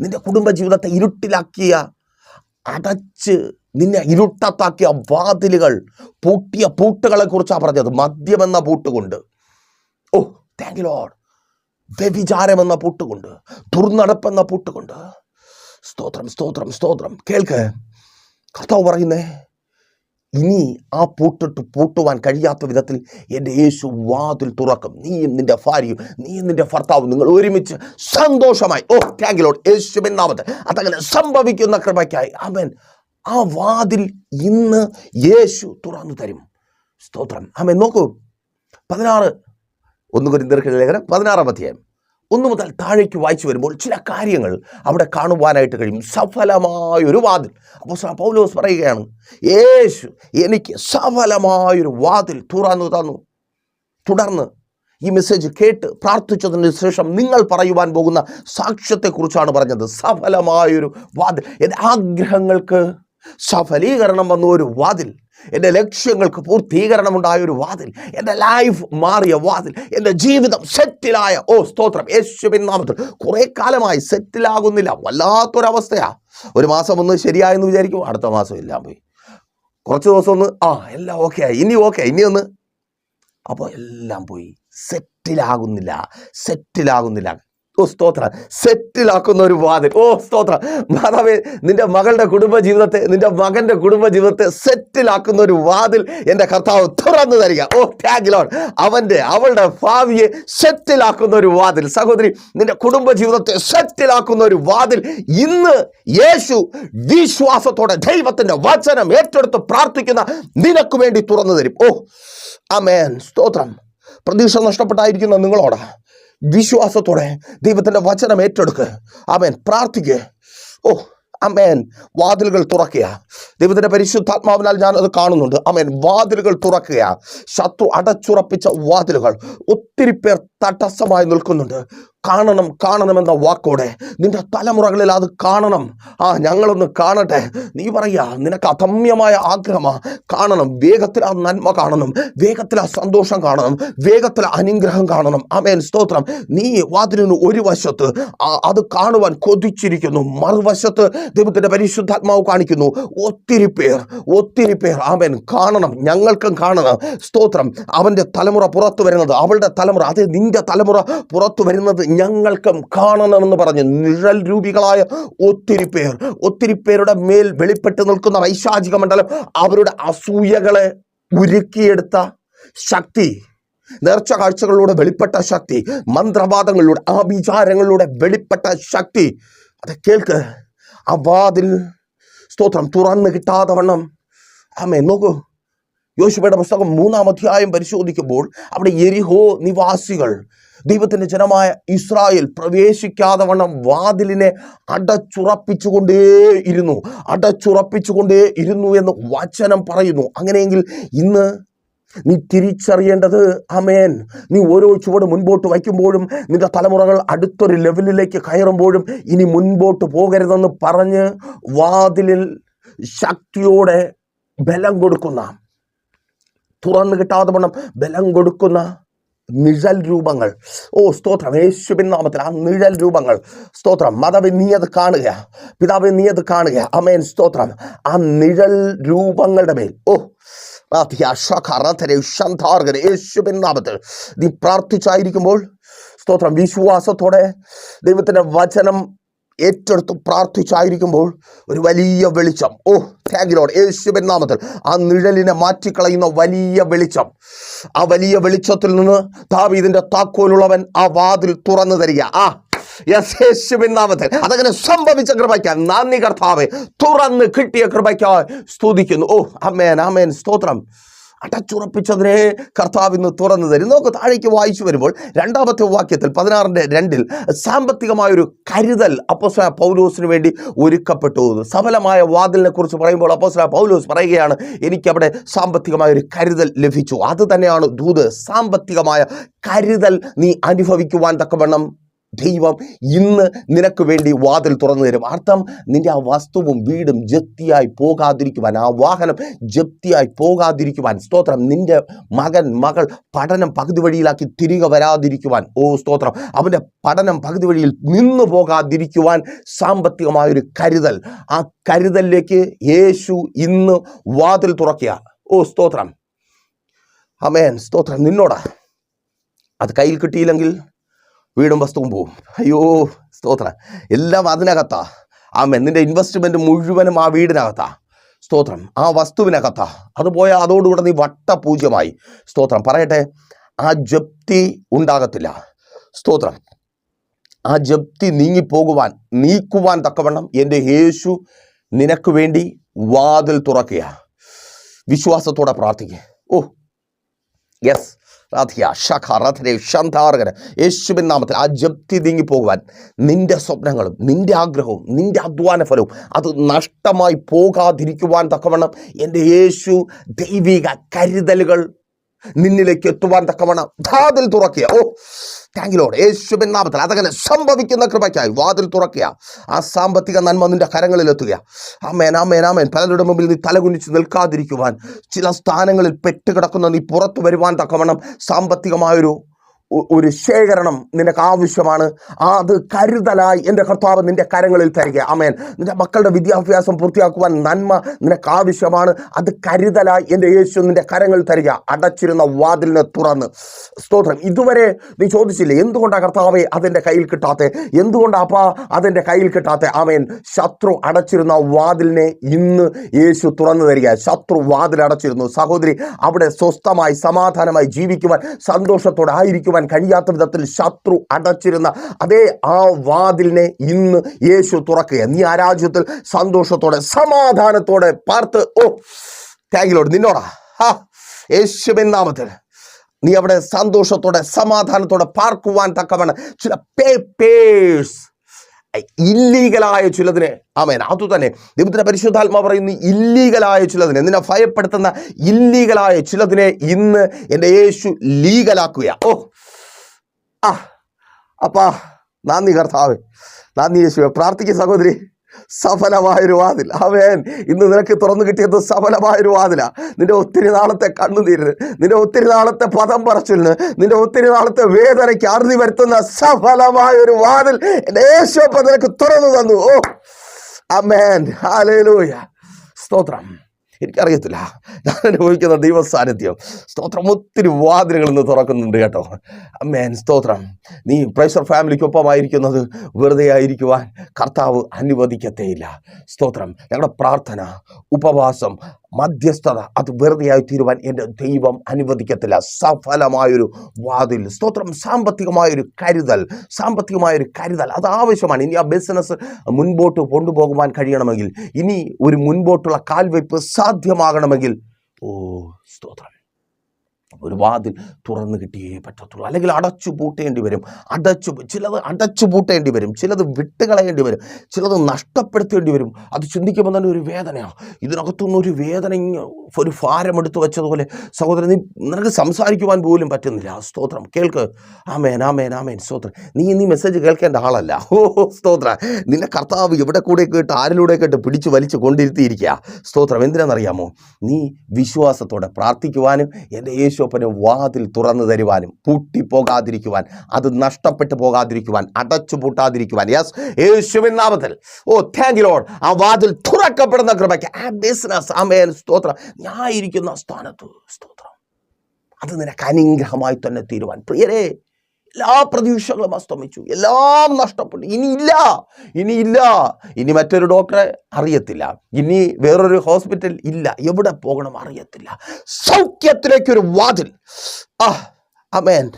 നിന്റെ കുടുംബ ജീവിതത്തെ ഇരുട്ടിലാക്കിയ അടച്ച് നിന്നെ ഇരുട്ടത്താക്കിയ വാതിലുകൾ പൂട്ടിയ പൂട്ടുകളെ കുറിച്ചാണ് പറഞ്ഞത്. മദ്യമെന്ന പൂട്ടുകൊണ്ട്. ഓ താങ്ക് ലോഡ് വ്യഭിചാരമെന്ന പൂട്ടുകൊണ്ട്. ദുർനടപ്പെന്ന പൂട്ടുകൊണ്ട്. സ്തോത്രം സ്തോത്രം സ്തോത്രം. കേൾക്ക്. കഥ പറയുന്നേ ഇനി ആ പൂട്ടിട്ട് പൂട്ടുവാൻ കഴിയാത്ത വിധത്തിൽ എന്റെ യേശു വാതിൽ തുറക്കും. നീയും നിന്റെ ഭാര്യയും നീയും നിന്റെ ഭർത്താവും നിങ്ങൾ ഒരുമിച്ച് സന്തോഷമായി. ഓ താങ്കിലോട്ട് യേശുവിൻ നാമത്തെ അതങ്ങനെ സംഭവിക്കുന്ന കൃപയ്ക്കായി. അവൻ ആ വാതിൽ ഇന്ന് യേശു തുറന്നു തരും. സ്തോത്രം. അവൻ നോക്കൂ. പതിനാറ് ഒന്ന് ദീർഘ ലേഖനം പതിനാറാം അധ്യായം. ഒന്ന് മുതൽ താഴേക്ക് വായിച്ചു വരുമ്പോൾ ചില കാര്യങ്ങൾ അവിടെ കാണുവാനായിട്ട് കഴിയും. സഫലമായൊരു വാതിൽ. അപ്പോൾ പൗലോസ് പറയുകയാണ് യേശു എനിക്ക് സഫലമായൊരു വാതിൽ തുറന്നു തന്നു. തുടർന്ന് ഈ മെസ്സേജ് കേട്ട് പ്രാർത്ഥിച്ചതിന് ശേഷം നിങ്ങൾ പറയുവാൻ പോകുന്ന സാക്ഷ്യത്തെക്കുറിച്ചാണ് പറഞ്ഞത്. സഫലമായൊരു വാതിൽ. ആഗ്രഹങ്ങൾക്ക് സഫലീകരണം വന്ന ഒരു വാതിൽ എന്റെ ലക്ഷ്യങ്ങൾക്ക് പൂർത്തീകരണം ഉണ്ടായ ഒരു വാതിൽ എന്റെ ലൈഫ് മാറിയ വാതിൽ എന്റെ ജീവിതം സെറ്റിലായ ഓ സ്തോത്രം യേശുവിൻ നാമത്തിൽ. കുറേ കാലമായി സെറ്റിലാകുന്നില്ല വല്ലാത്തൊരവസ്ഥയാ. ഒരു മാസം ഒന്ന് ശരിയായെന്ന് വിചാരിക്കും അടുത്ത മാസം എല്ലാം പോയി. കുറച്ച് ദിവസം ഒന്ന് ആ എല്ലാം ഓക്കെ ആയി ഇനി ഓക്കെ ഇനി ഒന്ന്. അപ്പോൾ എല്ലാം പോയി. സെറ്റിലാകുന്നില്ല സെറ്റിലാകുന്നില്ല ഓ സ്തോത്ര. സെറ്റിലാക്കുന്ന ഒരു വാതിൽ. ഓ സ്തോത്ര. മാതാവേ നിന്റെ മകളുടെ കുടുംബ ജീവിതത്തെ നിന്റെ മകന്റെ കുടുംബ ജീവിതത്തെ സെറ്റിലാക്കുന്ന ഒരു വാതിൽ എന്റെ കർത്താവ് തുറന്നു തരിക. ഓ ടാഗിലോൺ അവന്റെ അവളുടെ ഭാവിയെ സെറ്റിലാക്കുന്ന ഒരു വാതിൽ. സഹോദരി നിന്റെ കുടുംബ ജീവിതത്തെ സെറ്റിലാക്കുന്ന ഒരു വാതിൽ ഇന്ന് യേശു വിശ്വാസത്തോടെ ദൈവത്തിന്റെ വചനം ഏറ്റെടുത്ത് പ്രാർത്ഥിക്കുന്ന നിനക്ക് വേണ്ടി തുറന്നു തരും. ഓ അമേൻ സ്തോത്രം. പ്രതീക്ഷ നഷ്ടപ്പെട്ടായിരിക്കുന്ന നിങ്ങളോട്. വിശ്വാസത്തോടെ ദൈവത്തിന്റെ വചനം ഏറ്റെടുക്കുക അവൻ പ്രാർത്ഥിക്കുക ഓ അമേൻ വാതിലുകൾ തുറക്കുക. ദൈവത്തിന്റെ പരിശുദ്ധാത്മാവിനാൽ ഞാൻ അത് കാണുന്നുണ്ട്. അമേൻ വാതിലുകൾ തുറക്കുക. ശത്രു അടച്ചുറപ്പിച്ച വാതിലുകൾ ഒത്തിരി പേർ തടസ്സമായി നിൽക്കുന്നുണ്ട്. കാണണം കാണണമെന്ന വാക്കോടെ നിന്റെ തലമുറകളിൽ അത് കാണണം. ആ ഞങ്ങളൊന്ന് കാണട്ടെ. നീ പറയാ നിനക്ക് അധമ്യമായ ആഗ്രഹമാ. കാണണം വേഗത്തിൽ ആ നന്മ കാണണം വേഗത്തിൽ ആ സന്തോഷം കാണണം വേഗത്തിൽ അനുഗ്രഹം കാണണം. അമേൻ സ്തോത്രം. നീ വാതിലിന് ഒരു വശത്ത് അത് കാണുവാൻ കൊതിച്ചിരിക്കുന്നു. മറുവശത്ത് ദൈവത്തിന്റെ പരിശുദ്ധാത്മാവ് കാണിക്കുന്നു. ഒത്തിരി പേർ ഒത്തിരി പേർ അവൻ കാണണം. ഞങ്ങൾക്കും കാണണം. സ്തോത്രം. അവന്റെ തലമുറ പുറത്തു വരുന്നത് അവളുടെ തലമുറ അതെ നിന്റെ തലമുറ പുറത്തു വരുന്നത് ഞങ്ങൾക്കും കാണണമെന്ന് പറഞ്ഞ്. നിഴൽ രൂപികളായ ഒത്തിരി പേർ ഒത്തിരി പേരുടെ മേൽ വെളിപ്പെട്ട് നിൽക്കുന്ന വൈശാചിക മണ്ഡലം അവരുടെ അസൂയകളെ ഉരുക്കിയെടുത്ത ശക്തി നേർച്ച കാഴ്ചകളിലൂടെ വെളിപ്പെട്ട ശക്തി മന്ത്രവാദങ്ങളിലൂടെ ആഭിചാരങ്ങളിലൂടെ വെളിപ്പെട്ട ശക്തി. അത് കേൾക്ക്. ആ വാതിൽ സ്തോത്രം തുറന്ന് കിട്ടാതെ വണ്ണം. ആമേ നോക്കൂ. യോശുവയുടെ പുസ്തകം മൂന്നാം അധ്യായം പരിശോധിക്കുമ്പോൾ അവിടെ എരിഹോ നിവാസികൾ ദൈവത്തിന്റെ ജനമായ ഇസ്രായേൽ പ്രവേശിക്കാതെ വണ്ണം വാതിലിനെ അടച്ചുറപ്പിച്ചുകൊണ്ടേ ഇരുന്നു. അടച്ചുറപ്പിച്ചുകൊണ്ടേ ഇരുന്നു എന്ന് വചനം പറയുന്നു. അങ്ങനെയെങ്കിൽ ഇന്ന് നീ തിരിച്ചറിയേണ്ടത് അമേൻ നീ ഓരോ ചുവട് മുൻപോട്ട് വയ്ക്കുമ്പോഴും നിന്റെ തലമുറകൾ അടുത്തൊരു ലെവലിലേക്ക് കയറുമ്പോഴും ഇനി മുൻപോട്ട് പോകരുതെന്ന് പറഞ്ഞ് വാതിലിൽ ശക്തിയോടെ ബലം കൊടുക്കുന്ന തുറന്നു കിട്ടാതെ വണ്ണം ബലം കൊടുക്കുന്ന നിഴൽ രൂപങ്ങൾ. ഓ സ്തോത്രം. യേശുവിൻ നാമത്തിൽ ആ നിഴൽ രൂപങ്ങൾ. സ്തോത്രം. മതവെ നീ അത് കാണുക. പിതാവെ നീ അത് കാണുക. അമേൻ സ്തോത്രം. ആ നിഴൽ രൂപങ്ങളുടെ മേൽ. ഓ യേശുവിൻ നാമത്തിൽ. നീ പ്രാർത്ഥിച്ചായിരിക്കുമ്പോൾ സ്തോത്രം വിശ്വാസത്തോടെ ദൈവത്തിന്റെ വചനം ഏറ്റെടുത്ത് പ്രാർത്ഥിച്ചായിരിക്കുമ്പോൾ ഒരു വലിയ വെളിച്ചം. ഓ താങ്ക് ലോഡ് യേശുവിൻ നാമത്തിൽ ആ നിഴലിനെ മാറ്റിക്കളയുന്ന വലിയ വെളിച്ചം. ആ വലിയ വെളിച്ചത്തിൽ നിന്ന് ദാവീദിന്റെ താക്കോലുള്ളവൻ ആ വാതിൽ തുറന്നു തരിക. ആ യേശുവിൻ നാമത്തിൽ. അതങ്ങനെ സംഭവിച്ച കൃപയ്ക്ക നന്ദി കർത്താവെ. തുറന്ന് കിട്ടിയ കൃപയ്ക്ക സ്തുതിക്കുന്നു. ഓ അമേൻ അമേൻ സ്തോത്രം. അടച്ചുറപ്പിച്ചതിനെ കർത്താവ് ഇന്ന് തുറന്നു തരും. നോക്ക് താഴേക്ക് വായിച്ചു വരുമ്പോൾ രണ്ടാമത്തെ വാക്യത്തിൽ പതിനാറിന്റെ രണ്ടിൽ സാമ്പത്തികമായൊരു കരുതൽ അപ്പോസ്തല പൗലോസിന് വേണ്ടി ഒരുക്കപ്പെട്ടു. സഫലമായ വാതിലിനെ കുറിച്ച് പറയുമ്പോൾ അപ്പോസ്തല പൗലോസ് പറയുകയാണ് എനിക്കവിടെ സാമ്പത്തികമായ ഒരു കരുതൽ ലഭിച്ചു. അത് തന്നെയാണ് ദൂത്. സാമ്പത്തികമായ കരുതൽ നീ അനുഭവിക്കുവാൻ തക്കവണ്ണം ദൈവം ഇന്ന് നിനക്ക് വേണ്ടി വാതിൽ തുറന്നു തരും. അർത്ഥം നിന്റെ ആ വസ്തുവും വീടും ജപ്തിയായി പോകാതിരിക്കുവാൻ ആ വാഹനം ജപ്തിയായി പോകാതിരിക്കുവാൻ സ്തോത്രം. നിന്റെ മകൻ മകൾ പഠനം പകുതി വഴിയിലാക്കി തിരികെ വരാതിരിക്കുവാൻ ഓ സ്തോത്രം. അവന്റെ പഠനം പകുതി വഴിയിൽ നിന്നു പോകാതിരിക്കുവാൻ സാമ്പത്തികമായൊരു കരുതൽ. ആ കരുതലിലേക്ക് യേശു ഇന്ന് വാതിൽ തുറക്കുക ഓ സ്തോത്രം. അമേൻ സ്തോത്രം. നിന്നോടാ. അത് കയ്യിൽ കിട്ടിയില്ലെങ്കിൽ വീടും വസ്തുവും പോവും. അയ്യോ സ്തോത്ര. എല്ലാം അതിനകത്താ. ആ നിന്റെ ഇൻവെസ്റ്റ്മെന്റ് മുഴുവനും ആ വീടിനകത്താ. സ്തോത്രം. ആ വസ്തുവിനകത്താ. അത് പോയാൽ അതോടുകൂടെ നീ വട്ടപൂജ്യമായി. സ്തോത്രം. പറയട്ടെ. ആ ജപ്തി ഉണ്ടാകത്തില്ല. സ്തോത്രം. ആ ജപ്തി നീങ്ങിപ്പോകുവാൻ നീക്കുവാൻ തക്കവണ്ണം എന്റെ യേശു നിനക്ക് വേണ്ടി വാതിൽ തുറക്കുക വിശ്വാസത്തോടെ പ്രാർത്ഥിക്കുക ഓ യെസ് ശന്താർഗന യേശുവിൻ നാമത്തിൽ ആ ജപ്തി നീങ്ങി പോകുവാൻ നിന്റെ സ്വപ്നങ്ങളും നിന്റെ ആഗ്രഹവും നിന്റെ അധ്വാന ഫലവും അത് നഷ്ടമായി പോകാതിരിക്കുവാൻ തക്കവണ്ണം എന്റെ യേശു ദൈവിക കരുതലുകൾ നിന്നിലേക്ക് എത്തുവാൻ തക്കവണ്ണം ധാതിൽ തുറക്കുക. ഓ താങ്കിലോട് യേശുബിൻ നാമത്തിൽ അതങ്ങനെ സംഭവിക്കുന്ന കൃപയ്ക്കായി വാതിൽ തുറക്കുക. ആ സാമ്പത്തിക നന്മ നിന്റെ കരങ്ങളിൽ എത്തുക. ആമേൻ ആമേൻ ആമേൻ. പലരുടെ മുമ്പിൽ നീ തലകുനിച്ച് നിൽക്കാതിരിക്കുവാൻ ചില സ്ഥാനങ്ങളിൽ പെട്ടുകിടക്കുന്ന നീ പുറത്തു വരുവാൻ തക്കവണ്ണം സാമ്പത്തികമായൊരു ഒരു ശേഖരണം നിനക്ക് ആവശ്യമാണ് അത് കരുതലായി എന്റെ കർത്താവ് നിന്റെ കരങ്ങളിൽ തരിക. അമേൻ നിന്റെ മക്കളുടെ വിദ്യാഭ്യാസം പൂർത്തിയാക്കുവാൻ നന്മ നിനക്ക് ആവശ്യമാണ് അത് കരുതലായി എന്റെ യേശു നിന്റെ കരങ്ങളിൽ തരിക. അടച്ചിരുന്ന വാതിലിനെ തുറന്ന്. സ്തോത്രം. ഇതുവരെ നീ ചോദിച്ചില്ലേ എന്തുകൊണ്ടാണ് കർത്താവെ അതെന്റെ കയ്യിൽ കിട്ടാത്ത? എന്തുകൊണ്ടാ അപ്പാ അതെന്റെ കയ്യിൽ കിട്ടാത്ത? അമേൻ ശത്രു അടച്ചിരുന്ന വാതിലിനെ ഇന്ന് യേശു തുറന്നു തരിക. ശത്രു വാതിൽ അടച്ചിരുന്നു സഹോദരി അവിടെ സ്വസ്ഥമായി സമാധാനമായി ജീവിക്കുവാൻ സന്തോഷത്തോടെ ആയിരിക്കുവാൻ കഴിയാത്ത വിധത്തിൽ ശത്രു അടച്ചിരുന്ന അതേ ആ വാതിലിനെ ഇന്ന് യേശു തുറക്കുക നീ ആ രാജ്യത്തിൽ സന്തോഷത്തോടെ സമാധാനത്തോടെ പാർത്ത് ഓ താങ്കിലോട് നിന്നോടാ. ഹാ യേശുവിൻ നാമത്തിൽ. നീ അവിടെ സന്തോഷത്തോടെ സമാധാനത്തോടെ പാർക്കുവാൻ തക്കവണ്ണം ചില പേപ്പേഴ്സ് ഇല്ലീഗലായ ചിലതിനെ ആമേൻ. അതു തന്നെ. ദൈവത്തിന്റെ പരിശുദ്ധാത്മ പറയുന്നു ഇല്ലീഗലായ ചിലതിനെ. നിന്നെ ഭയപ്പെടുത്തുന്ന ഇല്ലീഗലായ ചിലതിനെ ഇന്ന് എന്റെ യേശു ലീഗലാക്കുക ഓ ആ അപ്പാ നന്ദി കർത്താവ്. നന്ദി യേശുവെ. പ്രാർത്ഥിക്കുക സഹോദരി സഫലമായൊരു വാതിൽ. അവൻ ഇന്ന് നിനക്ക് തുറന്നു കിട്ടിയത് സഫലമായൊരു വാതിലാ. നിന്റെ ഒത്തിരി നാളത്തെ കണ്ണുനീരിന് നിന്റെ ഒത്തിരി നാളത്തെ പദം പറച്ചിലിന് നിന്റെ ഒത്തിരി നാളത്തെ വേദനയ്ക്ക് അറുതി വരുത്തുന്ന സഫലമായൊരു വാതിൽ എന്റെ യേശുപ്പ നിനക്ക് തുറന്നു തന്നു. ഓ അമേൻ ഹാലേലൂയ സ്തോത്രം. എനിക്കറിയത്തില്ല. ഞാൻ അനുഭവിക്കുന്ന ദൈവ സാന്നിധ്യം സ്തോത്രം. ഒത്തിരി വാതിലുകൾ ഇന്ന് തുറക്കുന്നുണ്ട് കേട്ടോ. അമ്മേൻ സ്തോത്രം. നീ പ്രൈസർ ഫാമിലിക്കൊപ്പമായിരിക്കുന്നത് വെറുതെ ആയിരിക്കുവാൻ കർത്താവ് അനുവദിക്കത്തേയില്ല. സ്തോത്രം. ഞങ്ങളുടെ പ്രാർത്ഥന ഉപവാസം മധ്യസ്ഥത അത് വെറുതെയായി തീരുവാൻ എന്റെ ദൈവം അനുവദിക്കത്തില്ല. സഫലമായൊരു വാതിൽ സ്തോത്രം സാമ്പത്തികമായൊരു കരുതൽ സാമ്പത്തികമായൊരു കരുതൽ. അത് ആവശ്യമാണ്. ഇനി ആ ബിസിനസ് മുൻപോട്ട് കൊണ്ടുപോകുവാൻ കഴിയണമെങ്കിൽ ഇനി ഒരു മുൻപോട്ടുള്ള കാൽവയ്പ് സാധ്യമാകണമെങ്കിൽ ഓ സ്തോത്രം. ഒരു വാതിൽ തുറന്നു കിട്ടിയേ പറ്റത്തുള്ളൂ. അല്ലെങ്കിൽ അടച്ചു പൂട്ടേണ്ടി വരും. അടച്ചു ചിലത് അടച്ചു പൂട്ടേണ്ടി വരും. ചിലത് വിട്ടുകളയേണ്ടി വരും. ചിലത് നഷ്ടപ്പെടുത്തേണ്ടി വരും. അത് ചിന്തിക്കുമ്പോൾ തന്നെ ഒരു വേദനയാണ്. ഇതിനകത്തുനിന്ന് ഒരു വേദന ഒരു ഭാരം എടുത്തു വെച്ചതുപോലെ സഹോദരൻ നീ നിനക്ക് സംസാരിക്കുവാൻ പോലും പറ്റുന്നില്ല. സ്തോത്രം. കേൾക്ക്. ആമേൻ ആമേൻ ആമേൻ. സ്തോത്രം. നീ നീ മെസ്സേജ് കേൾക്കേണ്ട ആളല്ല. ഓ സ്തോത്ര. നിന്നെ കർത്താവ് ഇവിടെ കൂടെ കേട്ട് ആരിലൂടെ കേട്ട് പിടിച്ചു വലിച്ചു കൊണ്ടിരുത്തിയിരിക്കുക. സ്തോത്രം. എന്തിനാണെന്നറിയാമോ? നീ വിശ്വാസത്തോടെ പ്രാർത്ഥിക്കുവാനും എന്റെ യേശുപ്പന് വാതിൽ തുറന്നു തരുവാനും പൂട്ടിപ്പോകാതിരിക്കുവാൻ അത് നഷ്ടപ്പെട്ടു പോകാതിരിക്കുവാൻ അടച്ചു പൂട്ടാതിരിക്കുവാൻ. യെസ് യേശുവിൻ നാമത്തിൽ. ഓ താങ്ക് യു ലോഡ് ആ വാതിൽ തുറക്കപ്പെടുന്ന കൃപയ്ക്ക് ആ ബിസിനസ് ആമേൻ. സ്തോത്രം. ഞാൻ ഇരിക്കുന്ന സ്ഥാനത്ത് സ്തോത്രം. അത് നിനക്ക് അനുഗ്രഹമായി തന്നെ തീരുവാൻ. പ്രിയരേ എല്ലാ പ്രതീക്ഷകളും അസ്തമിച്ചു. എല്ലാം നഷ്ടപ്പെട്ടു. ഇനിയില്ല ഇനിയില്ല. ഇനി മറ്റൊരു ഡോക്ടറെ അറിയത്തില്ല. ഇനി വേറൊരു ഹോസ്പിറ്റൽ ഇല്ല. എവിടെ പോകണം അറിയത്തില്ല. സൗഖ്യത്തിലേക്കൊരു വാതിൽ. അമേൻ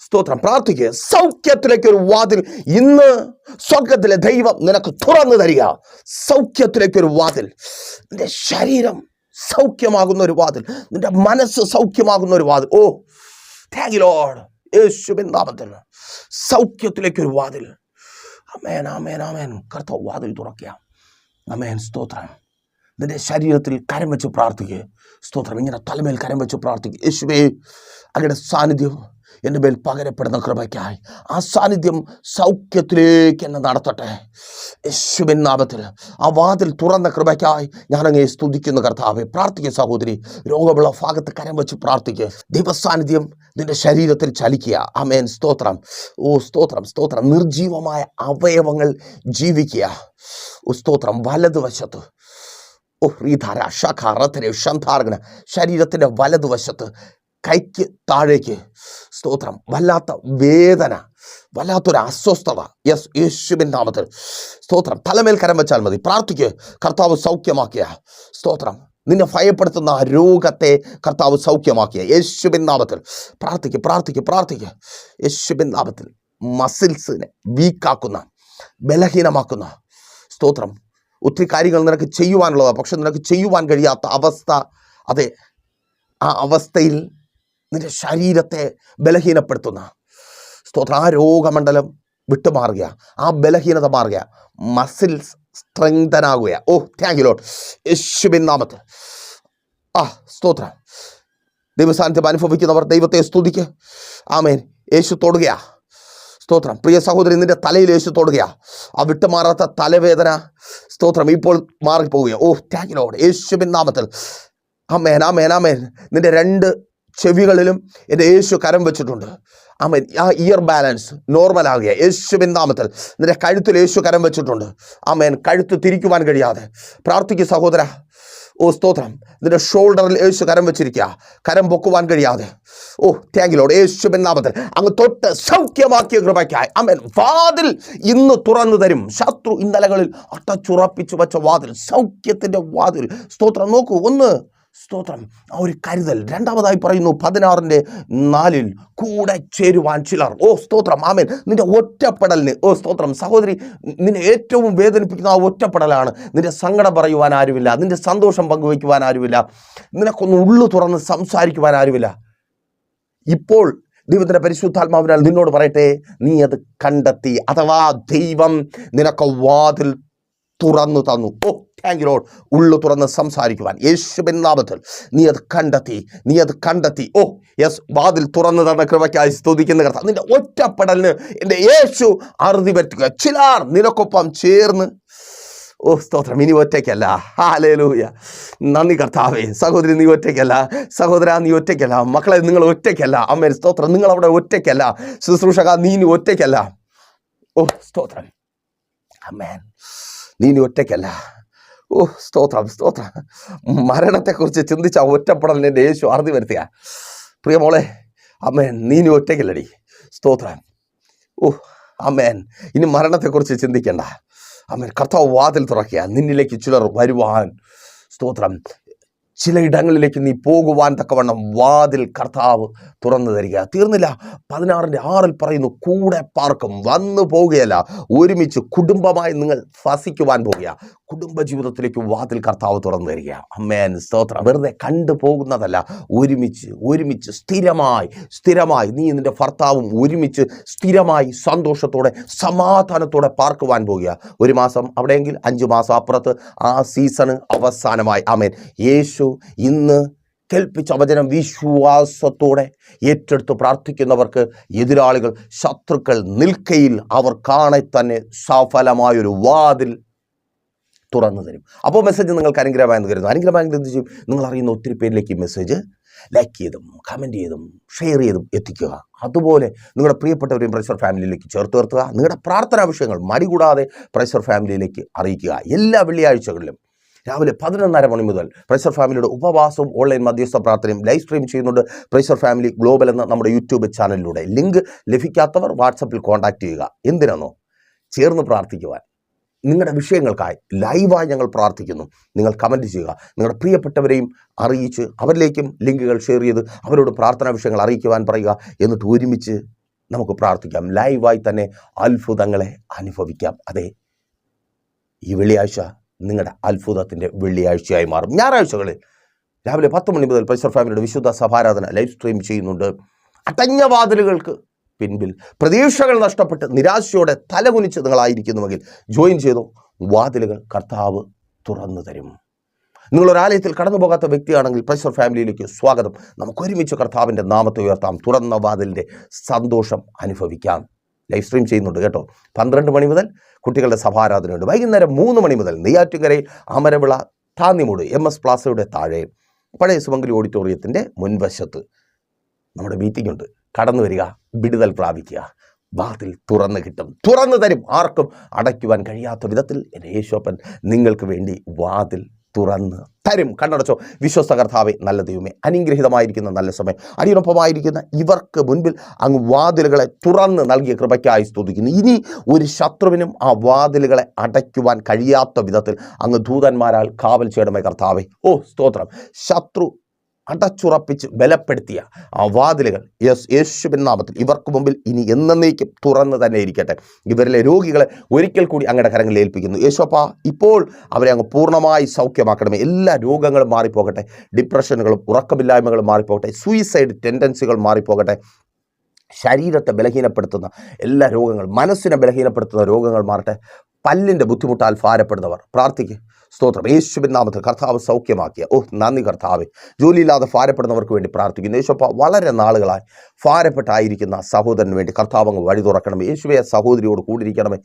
സ്തോത്രം. പ്രാർത്ഥിക്കുക സൗഖ്യത്തിലേക്കൊരു വാതിൽ. ഇന്ന് സ്വർഗത്തിലെ ദൈവം നിനക്ക് തുറന്നു തരിക. സൗഖ്യത്തിലേക്കൊരു വാതിൽ. നിന്റെ ശരീരം സൗഖ്യമാകുന്ന ഒരു വാതിൽ. നിന്റെ മനസ്സ് സൗഖ്യമാകുന്ന ഒരു വാതിൽ. ഓ താങ്ക് യു ലോഡ് യേശുവിൻ നാമത്തിൽ സൗഖ്യത്തിലേക്ക് ഒരു വാതിൽ. അമേൻ ആമേൻ ആമേൻ. കർത്താവ് വാതിൽ തുറക്കുക. അമേൻ സ്തോത്രം. നിന്റെ ശരീരത്തിൽ കരം വെച്ച് പ്രാർത്ഥിക്കുക സ്തോത്രം. ഇങ്ങനെ തലമേൽ കരം വെച്ച് പ്രാർത്ഥിക്കുക യേശുവേ അങ്ങയുടെ സാന്നിധ്യം എന്റെ മേൽ പകരപ്പെടുന്ന കൃപയ്ക്കായി. ആ സാന്നിധ്യം സൗഖ്യത്തിലേക്ക് എന്നെ നടത്തട്ടെ. യേശുവിൻ നാമത്തിൽ ആ വാതിൽ തുറന്ന കൃപയ്ക്കായി ഞാനങ്ങേ സ്തുതിക്കുന്ന കർത്താവെ. പ്രാർത്ഥിക്കുക സഹോദരി രോഗമുള്ള ഭാഗത്ത് കരം വെച്ച് പ്രാർത്ഥിക്കുക ദൈവസാന്നിധ്യം നിന്റെ ശരീരത്തിൽ ചലിക്കുക. അമേൻ സ്തോത്രം. ഓ സ്തോത്രം സ്തോത്രം. നിർജീവമായ അവയവങ്ങൾ ജീവിക്കുക. ഓ സ്തോത്രം. വലതുവശത്ത്. ഓ റീധാര ശഖ റഥരെ ഷന്ധാർഗന ശരീരത്തിന്റെ വലതുവശത്ത് കൈക്ക് താഴേക്ക്. സ്തോത്രം. വല്ലാത്ത വേദന വല്ലാത്തൊരു അസ്വസ്ഥത. യെസ് യേശുവിൻ നാമത്തിൽ. സ്തോത്രം. തലമേൽ കരം വെച്ചാൽ മതി. പ്രാർത്ഥിക്ക്. കർത്താവ് സൗഖ്യമാക്കിയ. സ്തോത്രം. നിന്നെ ഭയപ്പെടുത്തുന്ന രോഗത്തെ കർത്താവ് സൗഖ്യമാക്കിയ. യേശുബിൻ നാമത്തിൽ. പ്രാർത്ഥിക്കുക പ്രാർത്ഥിക്കുക പ്രാർത്ഥിക്കുക യേശുബിൻ നാമത്തിൽ. മസിൽസിനെ വീക്കാക്കുന്ന ബലഹീനമാക്കുന്ന. സ്തോത്രം. ഒത്തിരി കാര്യങ്ങൾ നിനക്ക് ചെയ്യുവാനുള്ളതാണ് പക്ഷെ നിനക്ക് ചെയ്യുവാൻ കഴിയാത്ത അവസ്ഥ. അതെ ആ അവസ്ഥയിൽ നിന്റെ ശരീരത്തെ ബലഹീനപ്പെടുത്തുന്ന. സ്തോത്ര. ആ രോഗമണ്ഡലം വിട്ടുമാറുക. ആ ബലഹീനത മാറുക. മസിൽസ് സ്ട്രെങ്തനാകുക ഓ താങ്ക് യു ലോട്ട് യേശുവിൻ നാമത്ത് ആ സ്തോത്ര. ദൈവസാന്നിധ്യം അനുഭവിക്കുന്നവർ ദൈവത്തെ സ്തുതിക്ക്. ആമേൻ. യേശു തൊടുകയാ. സ്തോത്രം. പ്രിയ സഹോദരി നിന്റെ തലയിൽ യേശു തൊടുകയാ. ആ വിട്ടുമാറാത്ത തലവേദന സ്തോത്രം ഇപ്പോൾ മാറിപ്പോവുക ഓ താങ്ക് യു ലോട്ട് യേശുവിൻ നാമത്തിൽ. ആ മേനാ മേനാ മേൻ നിന്റെ രണ്ട് ചെവികളിലും എന്റെ യേശു കരം വെച്ചിട്ടുണ്ട്. അമ്മ ആ ഇയർ ബാലൻസ് നോർമൽ ആകുക യേശുവിൻ നാമത്തിൽ നിന്റെ കഴുത്തിൽ യേശു കരം വെച്ചിട്ടുണ്ട്. ആമേൻ. കഴുത്ത് തിരിക്കുവാൻ കഴിയാതെ. പ്രാർത്ഥിക്കുക സഹോദര. ഓ സ്തോത്രം. നിന്റെ ഷോൾഡറിൽ യേശു കരം വെച്ചിരിക്കുക കരം പൊക്കുവാൻ കഴിയാതെ. ഓ താങ്കിലോട് യേശു നാമത്തിൽ അങ്ങ് തൊട്ട് സൗഖ്യമാക്കിയ കൃപയ്ക്കായി. അമേൻ വാതിൽ ഇന്ന് തുറന്നു തരും. ശത്രു ഇന്നലകളിൽ അട്ടച്ചുറപ്പിച്ചു വെച്ച വാതിൽ സൗഖ്യത്തിന്റെ വാതിൽ. സ്തോത്രം. നോക്കൂ ഒന്ന് സ്തോത്രം. ആ ഒരു കരുതൽ. രണ്ടാമതായി പറയുന്നു പതിനാറിന്റെ നാലിൽ കൂടെ ചേരുവാൻ ചിലർ. ഓ സ്തോത്രം. ആമേൻ. നിന്റെ ഒറ്റപ്പെടലിന് ഓ സ്തോത്രം. സഹോദരി നിന്നെ ഏറ്റവും വേദനിപ്പിക്കുന്ന ആ ഒറ്റപ്പെടലാണ്. നിന്റെ സങ്കടം പറയുവാൻ ആരുമില്ല. നിന്റെ സന്തോഷം പങ്കുവയ്ക്കുവാൻ ആരുമില്ല. നിനക്കൊന്ന് ഉള്ളു തുറന്ന് സംസാരിക്കുവാൻ ആരുമില്ല. ഇപ്പോൾ ദൈവത്തിന്റെ പരിശുദ്ധാത്മാവിനാൽ നിന്നോട് പറയട്ടെ നീ അത് കണ്ടെത്തി. അഥവാ ദൈവം നിനക്ക് വാതിൽ തുറന്നു തന്നു. ഓ താങ്ക് ഉള്ളു തുറന്ന് സംസാരിക്കുവാൻ. യേശു നാമത്തിൽ നീ അത് കണ്ടെത്തി നീ അത് കണ്ടെത്തി. ഓ യെസ് വാതിൽ തുറന്നു തന്ന കൃപയ്ക്കായി സ്തുതിക്കുന്ന കർത്താവ്. നിന്റെ ഒറ്റപ്പെടലിന് എന്റെ യേശു അറുതി പറ്റുക. ചിലാർ നിനക്കൊപ്പം ചേർന്ന്. ഓ സ്തോത്രം. ഇനി ഒറ്റയ്ക്കല്ല. ഹാലേലൂയ നന്ദി കർത്താവേ. സഹോദരി നീ ഒറ്റയ്ക്കല്ല. സഹോദര നീ ഒറ്റയ്ക്കല്ല. മക്കളെ നിങ്ങൾ ഒറ്റയ്ക്കല്ല. അമ്മേ സ്തോത്രം. നിങ്ങൾ അവിടെ ഒറ്റയ്ക്കല്ല. ശുശ്രൂഷക നീ ഇനി ഒറ്റയ്ക്കല്ല. ഓ സ്തോത്രം. അമ്മേൻ നീ ഇനി ഒറ്റയ്ക്കല്ല. ഓ സ്തോത്രം സ്തോത്രം. മരണത്തെക്കുറിച്ച് ചിന്തിച്ച ഒറ്റപ്പെടലിന് എന്റെ യേശു അറുതി വരുത്തുക. പ്രിയമോളെ അമ്മേൻ നീ ഇനി ഒറ്റയ്ക്കല്ലടി. സ്തോത്രം. ഓ അമ്മേൻ ഇനി മരണത്തെക്കുറിച്ച് ചിന്തിക്കേണ്ട. അമ്മേൻ കർത്താവ് വാതിൽ തുറക്കുക. നിന്നിലേക്ക് ചിലർ വരുവാൻ. സ്തോത്രം. ചില ഇടങ്ങളിലേക്ക് നീ പോകുവാൻ തക്കവണ്ണം വാതിൽ കർത്താവ് തുറന്നു തരിക. തീർന്നില്ല. പതിനാറിന്റെ ആറിൽ പറയുന്നു കൂടെ പാർക്കും. വന്നു പോവുകയല്ല ഒരുമിച്ച് കുടുംബമായി നിങ്ങൾ ഫസിക്കുവാൻ പോവുക കുടുംബ ജീവിതത്തിലേക്ക് വാതിൽ കർത്താവ് തുറന്നു തരിക. അമ്മേൻ സ്തോത്രം. വെറുതെ കണ്ടു പോകുന്നതല്ല. ഒരുമിച്ച് ഒരുമിച്ച് സ്ഥിരമായി സ്ഥിരമായി നീ നിന്റെ ഭർത്താവും ഒരുമിച്ച് സ്ഥിരമായി സന്തോഷത്തോടെ സമാധാനത്തോടെ പാർക്കുവാൻ പോകുക. ഒരു മാസം അവിടെയെങ്കിൽ അഞ്ച് മാസം അപ്പുറത്ത് ആ സീസണ് അവസാനമായി. ആമേൻ. യേശു ഇന്ന് കേൾപ്പിച്ച വചനം വിശ്വാസത്തോടെ ഏറ്റെടുത്ത് പ്രാർത്ഥിക്കുന്നവർക്ക് എതിരാളികൾ ശത്രുക്കൾ നിൽക്കയിൽ അവർ കാണെ തന്നെ സഫലമായൊരു വാതിൽ തുറന്നു തരും. അപ്പോൾ മെസ്സേജ് നിങ്ങൾക്ക് അനുഗ്രഹമായെന്ന് കരുതുന്നു. അനുഗ്രഹമായെങ്കിൽ എന്ത് ചെയ്യും നിങ്ങൾ അറിയുന്ന ഒത്തിരി പേരിലേക്ക് മെസ്സേജ് ലൈക്ക് ചെയ്തും കമന്റ് ചെയ്തും ഷെയർ ചെയ്തും എത്തിക്കുക. അതുപോലെ നിങ്ങളുടെ പ്രിയപ്പെട്ടവരെയും പ്രഷർ ഫാമിലിയിലേക്ക് ചേർത്ത് നിർത്തുക. നിങ്ങളുടെ പ്രാർത്ഥനാ വിഷയങ്ങൾ മടികൂടാതെ പ്രഷർ ഫാമിലിയിലേക്ക് അറിയിക്കുക. എല്ലാ വെള്ളിയാഴ്ചകളിലും രാവിലെ പതിനൊന്നര മണി മുതൽ പ്രൈസർ ഫാമിലിയുടെ ഉപവാസവും ഓൺലൈൻ മധ്യസ്ഥ പ്രാർത്ഥനയും ലൈവ് സ്ട്രീം ചെയ്യുന്നുണ്ട് പ്രൈസർ ഫാമിലി ഗ്ലോബൽ എന്ന നമ്മുടെ യൂട്യൂബ് ചാനലിലൂടെ. ലിങ്ക് ലഭിക്കാത്തവർ വാട്സപ്പിൽ കോൺടാക്റ്റ് ചെയ്യുക. എന്തിനാണോ ചേർന്ന് പ്രാർത്ഥിക്കുവാൻ. നിങ്ങളുടെ വിഷയങ്ങൾക്കായി ലൈവായി ഞങ്ങൾ പ്രാർത്ഥിക്കുന്നു. നിങ്ങൾ കമന്റ് ചെയ്യുക. നിങ്ങളുടെ പ്രിയപ്പെട്ടവരെയും അറിയിച്ച് അവരിലേക്കും ലിങ്കുകൾ ഷെയർ ചെയ്ത് അവരോട് പ്രാർത്ഥനാ വിഷയങ്ങൾ അറിയിക്കുവാൻ പറയുക. എന്നിട്ട് ഒരുമിച്ച് നമുക്ക് പ്രാർത്ഥിക്കാം. ലൈവായി തന്നെ അത്ഭുതങ്ങളെ അനുഭവിക്കാം. അതെ ഈ വെള്ളിയാഴ്ച നിങ്ങളുടെ അത്ഭുതത്തിന്റെ വെള്ളിയാഴ്ചയായി മാറും. ഞായറാഴ്ചകളിൽ രാവിലെ പത്ത് മണി മുതൽ പരിസർ ഫാമിലിയുടെ വിശുദ്ധ സഭാരാധന ലൈവ് സ്ട്രീം ചെയ്യുന്നുണ്ട്. അടഞ്ഞ വാതിലുകൾക്ക് പിൻപിൽ പ്രതീക്ഷകൾ നഷ്ടപ്പെട്ട് നിരാശയോടെ തലകുനിച്ച് നിങ്ങളായിരിക്കുന്നുവെങ്കിൽ ജോയിൻ ചെയ്തു വാതിലുകൾ കർത്താവ് തുറന്നു തരും. നിങ്ങൾ ഒരാലയത്തിൽ കടന്നു പോകാത്ത വ്യക്തിയാണെങ്കിൽ പ്രസർ ഫാമിലിയിലേക്ക് സ്വാഗതം. നമുക്ക് ഒരുമിച്ച് കർത്താവിന്റെ നാമത്തെ ഉയർത്താം. തുറന്ന വാതിലിന്റെ സന്തോഷം അനുഭവിക്കാം. ലൈവ് സ്ട്രീം ചെയ്യുന്നുണ്ട് കേട്ടോ. പന്ത്രണ്ട് മണി മുതൽ കുട്ടികളുടെ സഭാരാധനയുണ്ട്. വൈകുന്നേരം മൂന്ന് മണി മുതൽ നെയ്യാറ്റുകരയിൽ അമരവിള താന്നിമൂട് എം എസ് പ്ലാസയുടെ താഴെ പഴയ സുമംഗലി ഓഡിറ്റോറിയത്തിന്റെ മുൻവശത്ത് നമ്മുടെ മീറ്റിംഗ് ഉണ്ട്. കടന്നു വരിക വിടുതൽ പ്രാപിക്കുക. വാതിൽ തുറന്നു കിട്ടും. തുറന്നു തരും. ആർക്കും അടയ്ക്കുവാൻ കഴിയാത്ത വിധത്തിൽ യേശോപ്പൻ നിങ്ങൾക്ക് വേണ്ടി വാതിൽ തുറന്ന്. തരും കണ്ണടച്ചോ. വിശ്വസ്ത കർത്താവെ നല്ല ദൈവമേ അനുഗ്രഹീതമായിരിക്കുന്ന നല്ല സമയം. അടിയുറപ്പമായിരിക്കുന്ന ഇവർക്ക് മുൻപിൽ അങ്ങ് വാതിലുകളെ തുറന്ന് നൽകിയ കൃപയ്ക്കായി സ്തുതിക്കുന്നു. ഇനി ഒരു ശത്രുവിനും ആ വാതിലുകളെ അടയ്ക്കുവാൻ കഴിയാത്ത വിധത്തിൽ അങ്ങ് ദൂതന്മാരാൽ കാവൽ ചെയ്യണമേ കർത്താവെ. ഓ സ്തോത്രം. ശത്രു അടച്ചുറപ്പിച്ച് ബലപ്പെടുത്തിയ ആ വാതിലുകൾ യെസ് യേശുവിൻ നാമത്തിൽ ഇവർക്ക് മുമ്പിൽ ഇനി എന്നേക്കും തുറന്ന് തന്നെ ഇരിക്കട്ടെ. ഇവരിലെ രോഗികളെ ഒരിക്കൽ കൂടി അങ്ങയുടെ കരങ്ങളിൽ ഏൽപ്പിക്കുന്നു. യേശോപ്പ ഇപ്പോൾ അവരെ അങ്ങ് പൂർണമായി സൗഖ്യമാക്കണമേ. എല്ലാ രോഗങ്ങളും മാറിപ്പോകട്ടെ. ഡിപ്രഷനുകളും ഉറക്കമില്ലായ്മകളും മാറിപ്പോകട്ടെ. സൂയിസൈഡ് ടെൻഡൻസികൾ മാറിപ്പോകട്ടെ. ശരീരത്തെ ബലഹീനപ്പെടുത്തുന്ന എല്ലാ രോഗങ്ങളും മനസ്സിനെ ബലഹീനപ്പെടുത്തുന്ന രോഗങ്ങൾ മാറട്ടെ. പല്ലിന്റെ ബുദ്ധിമുട്ടാൽ ഭാരപ്പെടുന്നവർ പ്രാർത്ഥിക്കുക സ്തോത്രം. യേശുവിൻ നാമത്തിൽ കർത്താവ് സൗഖ്യമാക്കിയ. ഓ നന്ദി കർത്താവ്. ജോലിയില്ലാതെ ഭാരപ്പെടുന്നവർക്ക് വേണ്ടി പ്രാർത്ഥിക്കുന്നു. യേശുപ്പ വളരെ നാളുകളായി ഭാരപ്പെട്ടായിരിക്കുന്ന സഹോദരന് വേണ്ടി കർത്താവ് അങ്ങ് വഴി തുറക്കണമേ. യേശുവെ സഹോദരിയോട് കൂടിയിരിക്കണമേ.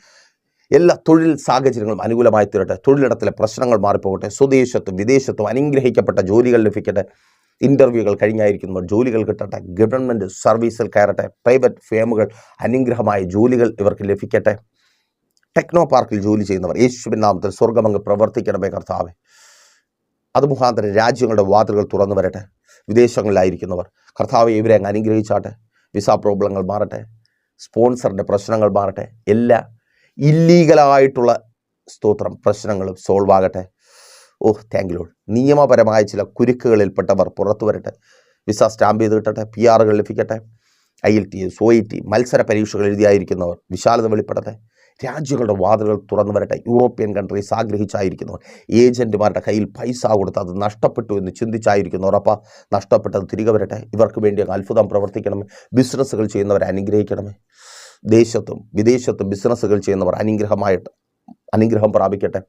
എല്ലാ തൊഴിൽ സാഹചര്യങ്ങളും അനുകൂലമായി തീരട്ടെ. തൊഴിലിടത്തിലെ പ്രശ്നങ്ങൾ മാറിപ്പോകട്ടെ. സ്വദേശത്തും വിദേശത്തും അനുഗ്രഹിക്കപ്പെട്ട ജോലികൾ ലഭിക്കട്ടെ. ഇന്റർവ്യൂകൾ കഴിഞ്ഞായിരിക്കുന്നവർ ജോലികൾ കിട്ടട്ടെ. ഗവൺമെന്റ് സർവീസിൽ കയറട്ടെ. പ്രൈവറ്റ് ഫേമുകൾ അനുഗ്രഹമായ ജോലികൾ ഇവർക്ക് ലഭിക്കട്ടെ. ടെക്നോ പാർക്കിൽ ജോലി ചെയ്യുന്നവർ യേശുവിൻ നാമത്തിൽ സ്വർഗമങ്ങ് പ്രവർത്തിക്കണമേ കർത്താവെ. അത് മുഖാന്തരം രാജ്യങ്ങളുടെ വാതിലുകൾ തുറന്നു വരട്ടെ. വിദേശങ്ങളിലായിരിക്കുന്നവർ കർത്താവെ ഇവരെ അങ്ങ് അനുഗ്രഹിച്ചാട്ടെ. വിസ പ്രോബ്ലങ്ങൾ മാറട്ടെ. സ്പോൺസറിന്റെ പ്രശ്നങ്ങൾ മാറട്ടെ. എല്ലാ ഇല്ലീഗലായിട്ടുള്ള സ്തോത്രം പ്രശ്നങ്ങളും സോൾവ് ആകട്ടെ. ഓഹ് താങ്ക് ലോഡ് നിയമപരമായ ചില കുരുക്കുകളിൽപ്പെട്ടവർ പുറത്തു വരട്ടെ. വിസ സ്റ്റാമ്പ് ചെയ്ത് കിട്ടട്ടെ. പി ആറുകൾ ലഭിക്കട്ടെ. IELTS O I T മത്സര പരീക്ഷകൾ എഴുതിയായിരിക്കുന്നവർ വിശാലത വെളിപ്പെടട്ടെ. രാജ്യങ്ങളുടെ വാതിലുകൾ തുറന്നു വരട്ടെ. യൂറോപ്യൻ കൺട്രീസ് ആഗ്രഹിച്ചായിരിക്കുന്നവർ ഏജന്റുമാരുടെ കയ്യിൽ പൈസ കൊടുത്ത് അത് നഷ്ടപ്പെട്ടു എന്ന് ചിന്തിച്ചായിരിക്കുന്നവർ അപ്പം നഷ്ടപ്പെട്ടത് തിരികെ വരട്ടെ. ഇവർക്ക് വേണ്ടി അത്ഭുതം പ്രവർത്തിക്കണമേ ബിസിനസ്സുകൾ ചെയ്യുന്നവരെ അനുഗ്രഹിക്കണമേ ദേശത്തും വിദേശത്തും ബിസിനസ്സുകൾ ചെയ്യുന്നവർ അനുഗ്രഹമായിട്ട് അനുഗ്രഹം പ്രാപിക്കട്ടെ.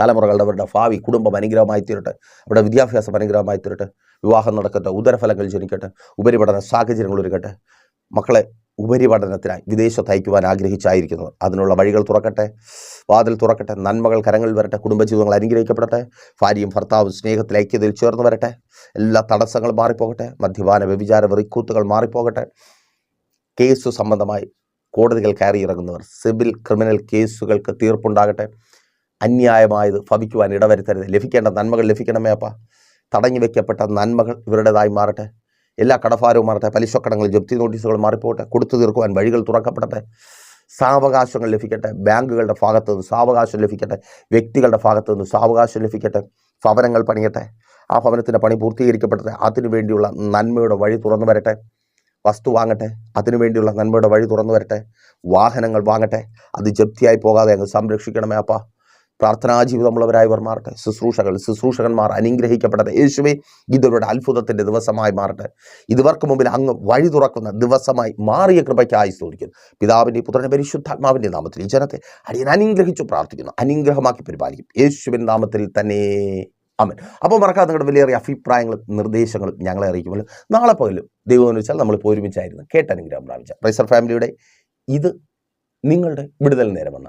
തലമുറകളുടെ അവരുടെ ഭാവി കുടുംബം അനുഗ്രഹമായി തീരട്ടെ. അവരുടെ വിദ്യാഭ്യാസം അനുഗ്രഹമായി തീരട്ടെ. വിവാഹം നടക്കട്ടെ. ഉദരഫലങ്ങൾ ജനിക്കട്ടെ. ഉപരിപഠന സാഹചര്യങ്ങൾ ഒരുക്കട്ടെ മക്കളെ ഉപരിപഠനത്തിനായി വിദേശത്ത് അയക്കുവാൻ ആഗ്രഹിച്ചായിരിക്കുന്നത് അതിനുള്ള വഴികൾ തുറക്കട്ടെ. വാതിൽ തുറക്കട്ടെ. നന്മകൾ കരങ്ങളിൽ വരട്ടെ. കുടുംബജീവിതങ്ങൾ അനുഗ്രഹിക്കപ്പെടട്ടെ. ഭാര്യയും ഭർത്താവും സ്നേഹത്തിൽ ഐക്യതയിൽ ചേർന്ന് വരട്ടെ. എല്ലാ തടസ്സങ്ങളും മാറിപ്പോകട്ടെ. മദ്യപാന വ്യഭിചാര വെറിക്കൂത്തുകൾ മാറിപ്പോകട്ടെ. കേസ് സംബന്ധമായി കോടതികൾ കയറി ഇറങ്ങുന്നവർ സിവിൽ ക്രിമിനൽ കേസുകൾക്ക് തീർപ്പുണ്ടാകട്ടെ. അന്യായമായത് ഭവിക്കുവാൻ ഇടവരുത്തരുത്. ലഭിക്കേണ്ട നന്മകൾ ലഭിക്കണമേ അപ്പ. തടഞ്ഞു വയ്ക്കപ്പെട്ട നന്മകൾ ഇവരുടേതായി മാറട്ടെ. എല്ലാ കടഭാരവും മാറട്ടെ പലിശക്കടങ്ങൾ ജപ്തി നോട്ടീസുകൾ മാറിപ്പോട്ടെ കൊടുത്തു തീർക്കുവാൻ വഴികൾ തുറക്കപ്പെടട്ടെ സാവകാശങ്ങൾ ലഭിക്കട്ടെ ബാങ്കുകളുടെ ഭാഗത്ത് നിന്ന് സാവകാശം ലഭിക്കട്ടെ വ്യക്തികളുടെ ഭാഗത്ത് നിന്ന് സാവകാശം ലഭിക്കട്ടെ ഭവനങ്ങൾ പണിയട്ടെ ആ ഭവനത്തിന്റെ പണി പൂർത്തീകരിക്കപ്പെടട്ടെ അതിനു വേണ്ടിയുള്ള നന്മയുടെ വഴി തുറന്നു വരട്ടെ വസ്തു വാങ്ങട്ടെ അതിനു വേണ്ടിയുള്ള നന്മയുടെ വഴി തുറന്നു വരട്ടെ വാഹനങ്ങൾ വാങ്ങട്ടെ അത് ജപ്തിയായി പോകാതെ അങ്ങ് സംരക്ഷിക്കണമേ അപ്പ. പ്രാർത്ഥനാ ജീവിതമുള്ളവരായവർ മാറട്ടെ ശുശ്രൂഷകൾ ശുശ്രൂഷകന്മാർ അനുഗ്രഹിക്കപ്പെടട്ടെ യേശുവെ ഇതുവരുടെ അത്ഭുതത്തിന്റെ ദിവസമായി മാറട്ടെ. ഇതുവർക്ക് മുമ്പിൽ അങ്ങ് വഴി തുറക്കുന്ന ദിവസമായി മാറിയ കൃപയ്ക്കായി സ്തോതിക്കുന്നു. പിതാവിന്റെ പുത്രന്റെ പരിശുദ്ധാത്മാവിന്റെ നാമത്തിൽ ഈ ജനത്തെ അടിയൻ അനുഗ്രഹിച്ചു പ്രാർത്ഥിക്കുന്നു. അനുഗ്രഹമാക്കി പരിപാലിക്കും. യേശുവിൻ നാമത്തിൽ തന്നെ. അമൻ അപ്പോൾ മറക്കാതെ നിങ്ങളുടെ വിലയേറിയ അഭിപ്രായങ്ങളും നിർദ്ദേശങ്ങളും ഞങ്ങളെ അറിയിക്കുമല്ലോ നാളെ പകലും ദൈവം എന്ന് വെച്ചാൽ നമ്മളിപ്പോൾ ഒരുമിച്ചായിരുന്നു കേട്ടനുഗ്രഹം പ്രാപിച്ച റൈസർ ഫാമിലിയുടെ ഇത് നിങ്ങളുടെ വിടുതൽ നേരമെന്ന.